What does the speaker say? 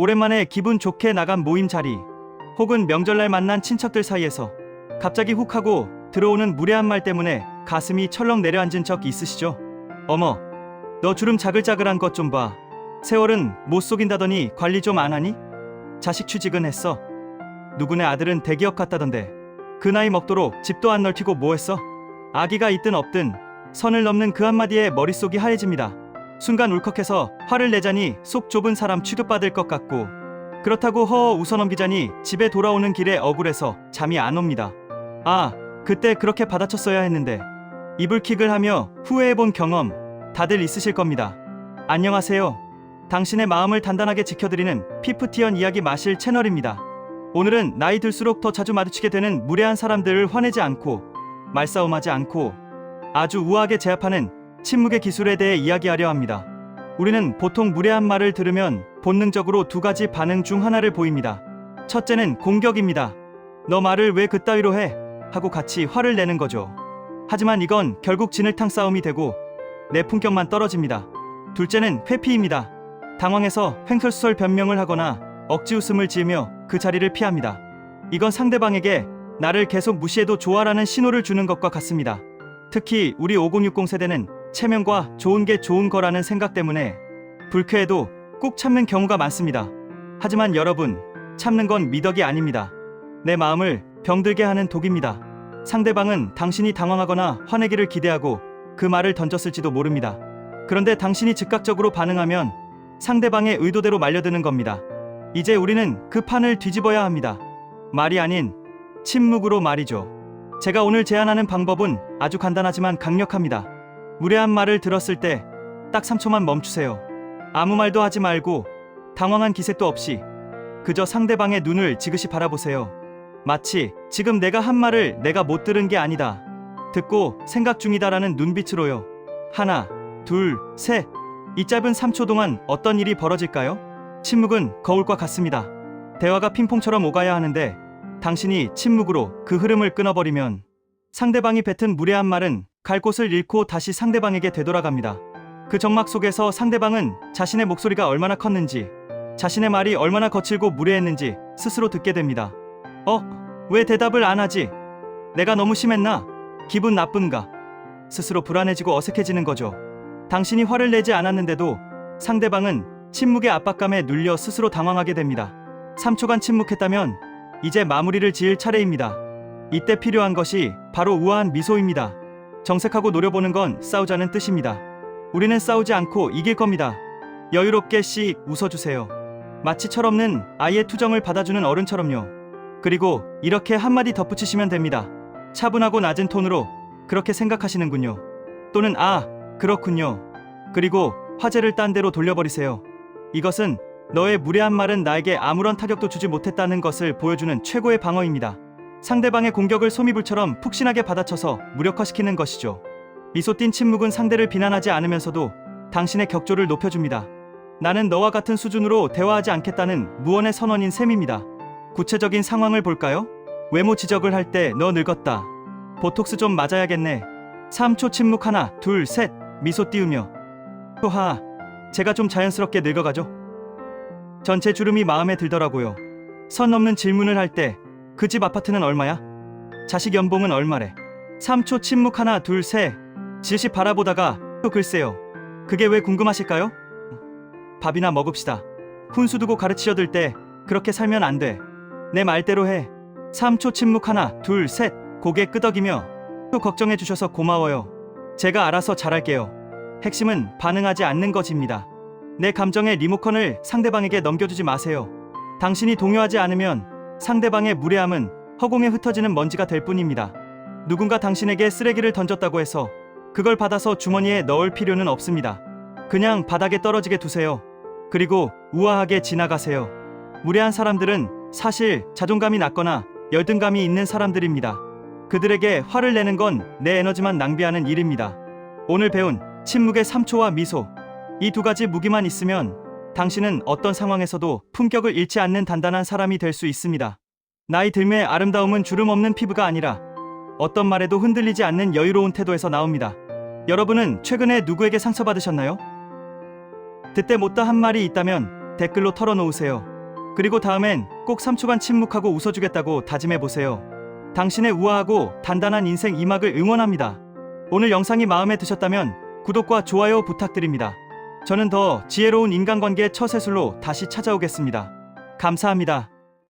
오랜만에 기분 좋게 나간 모임 자리, 혹은 명절날 만난 친척들 사이에서 갑자기 훅 하고 들어오는 무례한 말 때문에 가슴이 철렁 내려앉은 적 있으시죠? 어머, 너 주름 자글자글한 것 좀 봐. 세월은 못 속인다더니 관리 좀 안 하니? 자식 취직은 했어. 누구네 아들은 대기업 갔다던데. 그 나이 먹도록 집도 안 넓히고 뭐 했어? 아기가 있든 없든 선을 넘는 그 한마디에 머릿속이 하얘집니다. 순간 울컥해서 화를 내자니 속 좁은 사람 취급받을 것 같고 그렇다고 허허 웃어넘기자니 집에 돌아오는 길에 억울해서 잠이 안 옵니다. 아, 그때 그렇게 받아쳤어야 했는데 이불킥을 하며 후회해본 경험 다들 있으실 겁니다. 안녕하세요. 당신의 마음을 단단하게 지켜드리는 피프티언 이야기 마실 채널입니다. 오늘은 나이 들수록 더 자주 마주치게 되는 무례한 사람들을 화내지 않고 말싸움하지 않고 아주 우아하게 제압하는 침묵의 기술에 대해 이야기하려 합니다. 우리는 보통 무례한 말을 들으면 본능적으로 두 가지 반응 중 하나를 보입니다. 첫째는 공격입니다. 너 말을 왜 그따위로 해? 하고 같이 화를 내는 거죠. 하지만 이건 결국 진흙탕 싸움이 되고 내 품격만 떨어집니다. 둘째는 회피입니다. 당황해서 횡설수설 변명을 하거나 억지 웃음을 지으며 그 자리를 피합니다. 이건 상대방에게 나를 계속 무시해도 좋아라는 신호를 주는 것과 같습니다. 특히 우리 5060 세대는 체면과 좋은 게 좋은 거라는 생각 때문에 불쾌해도 꾹 참는 경우가 많습니다. 하지만 여러분, 참는 건 미덕이 아닙니다. 내 마음을 병들게 하는 독입니다. 상대방은 당신이 당황하거나 화내기를 기대하고 그 말을 던졌을지도 모릅니다. 그런데 당신이 즉각적으로 반응하면 상대방의 의도대로 말려드는 겁니다. 이제 우리는 그 판을 뒤집어야 합니다. 말이 아닌 침묵으로 말이죠. 제가 오늘 제안하는 방법은 아주 간단하지만 강력합니다. 무례한 말을 들었을 때 딱 3초만 멈추세요. 아무 말도 하지 말고 당황한 기색도 없이 그저 상대방의 눈을 지그시 바라보세요. 마치 지금 내가 한 말을 내가 못 들은 게 아니다. 듣고 생각 중이다라는 눈빛으로요. 하나, 둘, 셋. 이 짧은 3초 동안 어떤 일이 벌어질까요? 침묵은 거울과 같습니다. 대화가 핑퐁처럼 오가야 하는데 당신이 침묵으로 그 흐름을 끊어버리면 상대방이 뱉은 무례한 말은 갈 곳을 잃고 다시 상대방에게 되돌아갑니다. 그 정막 속에서 상대방은 자신의 목소리가 얼마나 컸는지, 자신의 말이 얼마나 거칠고 무례했는지 스스로 듣게 됩니다. 어? 왜 대답을 안 하지? 내가 너무 심했나? 기분 나쁜가? 스스로 불안해지고 어색해지는 거죠. 당신이 화를 내지 않았는데도 상대방은 침묵의 압박감에 눌려 스스로 당황하게 됩니다. 3초간 침묵했다면 이제 마무리를 지을 차례입니다. 이때 필요한 것이 바로 우아한 미소입니다. 정색하고 노려보는 건 싸우자는 뜻입니다. 우리는 싸우지 않고 이길 겁니다. 여유롭게 씩 웃어주세요. 마치 철없는 아이의 투정을 받아주는 어른처럼요. 그리고 이렇게 한마디 덧붙이시면 됩니다. 차분하고 낮은 톤으로 그렇게 생각하시는군요. 또는 아, 그렇군요. 그리고 화제를 딴 데로 돌려버리세요. 이것은 너의 무례한 말은 나에게 아무런 타격도 주지 못했다는 것을 보여주는 최고의 방어입니다. 상대방의 공격을 소미불처럼 푹신하게 받아쳐서 무력화시키는 것이죠. 미소 띤 침묵은 상대를 비난하지 않으면서도 당신의 격조를 높여줍니다. 나는 너와 같은 수준으로 대화하지 않겠다는 무언의 선언인 셈입니다. 구체적인 상황을 볼까요? 외모 지적을 할 때 너 늙었다. 보톡스 좀 맞아야겠네. 3초 침묵 하나, 둘, 셋. 미소 띄우며. 효하, 제가 좀 자연스럽게 늙어가죠? 전체 주름이 마음에 들더라고요. 선 넘는 질문을 할 때 그 집 아파트는 얼마야? 자식 연봉은 얼마래? 3초 침묵 하나, 둘, 셋. 지시 바라보다가 또 글쎄요. 그게 왜 궁금하실까요? 밥이나 먹읍시다. 훈수 두고 가르치려들 때 그렇게 살면 안 돼. 내 말대로 해. 3초 침묵 하나, 둘, 셋. 고개 끄덕이며 또 걱정해 주셔서 고마워요. 제가 알아서 잘할게요. 핵심은 반응하지 않는 것입니다. 내 감정의 리모컨을 상대방에게 넘겨주지 마세요. 당신이 동요하지 않으면 상대방의 무례함은 허공에 흩어지는 먼지가 될 뿐입니다. 누군가 당신에게 쓰레기를 던졌다고 해서 그걸 받아서 주머니에 넣을 필요는 없습니다. 그냥 바닥에 떨어지게 두세요. 그리고 우아하게 지나가세요. 무례한 사람들은 사실 자존감이 낮거나 열등감이 있는 사람들입니다. 그들에게 화를 내는 건 내 에너지만 낭비하는 일입니다. 오늘 배운 침묵의 3초와 미소. 이 두 가지 무기만 있으면 당신은 어떤 상황에서도 품격을 잃지 않는 단단한 사람이 될 수 있습니다. 나이 들매 아름다움은 주름 없는 피부가 아니라 어떤 말에도 흔들리지 않는 여유로운 태도에서 나옵니다. 여러분은 최근에 누구에게 상처받으셨나요? 그때 못다 한 말이 있다면 댓글로 털어놓으세요. 그리고 다음엔 꼭 3초간 침묵하고 웃어주겠다고 다짐해보세요. 당신의 우아하고 단단한 인생 이막을 응원합니다. 오늘 영상이 마음에 드셨다면 구독과 좋아요 부탁드립니다. 저는 더 지혜로운 인간관계 처세술로 다시 찾아오겠습니다. 감사합니다.